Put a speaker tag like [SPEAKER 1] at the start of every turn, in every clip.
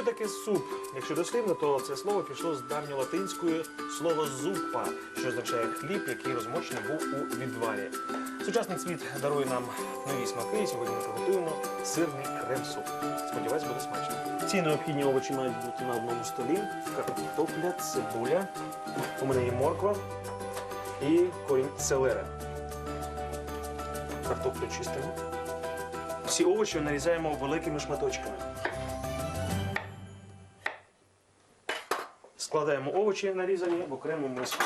[SPEAKER 1] Що таке суп? Якщо дослівно, то це слово пішло з давньолатинської слова зупа, що означає хліб, який розмочений був у відварі. Сучасний світ дарує нам нові смаки. і Сьогодні ми приготуємо сирний крем-суп. Сподіваюсь, буде смачно. Ці необхідні овочі мають бути на одному столі. Картопля, цибуля. У мене є морква і корінь селери. Картоплю чистимо. Всі овочі нарізаємо великими шматочками. Складаємо овочі нарізані в окрему миску.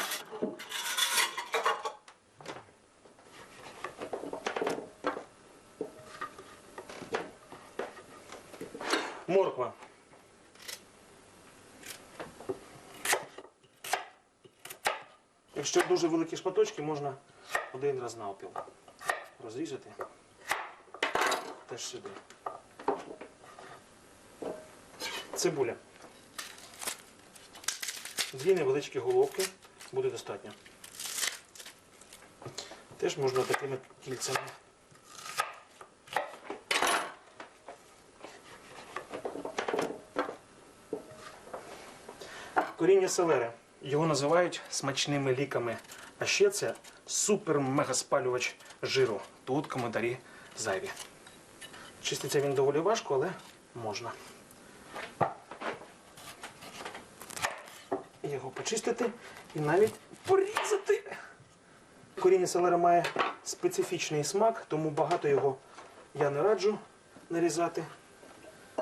[SPEAKER 1] Морква. Якщо дуже великі шматочки, можна один раз навпіл розрізати. Теж сюди. Цибуля. Дві невеличкі головки буде достатньо. Теж можна такими кільцями. Коріння селери. Його називають смачними ліками. А ще це супер-мегаспалювач жиру. Тут коментарі зайві. Чиститься він доволі важко, але можна. Його почистити і навіть порізати. Коріння селери має специфічний смак, тому багато його я не раджу нарізати.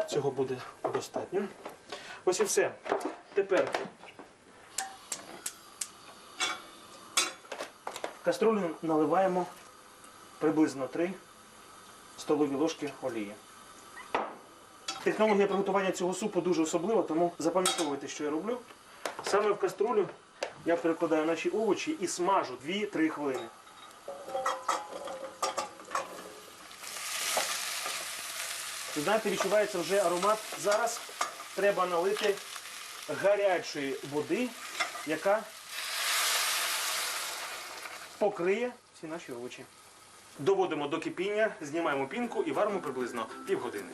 [SPEAKER 1] Цього буде достатньо. Ось і все. Тепер каструлю наливаємо приблизно 3 столові ложки олії. Технологія приготування цього супу дуже особлива, тому запам'ятовуйте, що я роблю. Саме в каструлю я перекладаю наші овочі і смажу 2-3 хвилини. Ви знаєте, відчувається вже аромат. Зараз треба налити гарячої води, яка покриє всі наші овочі. Доводимо до кипіння, знімаємо пінку і варимо приблизно півгодини.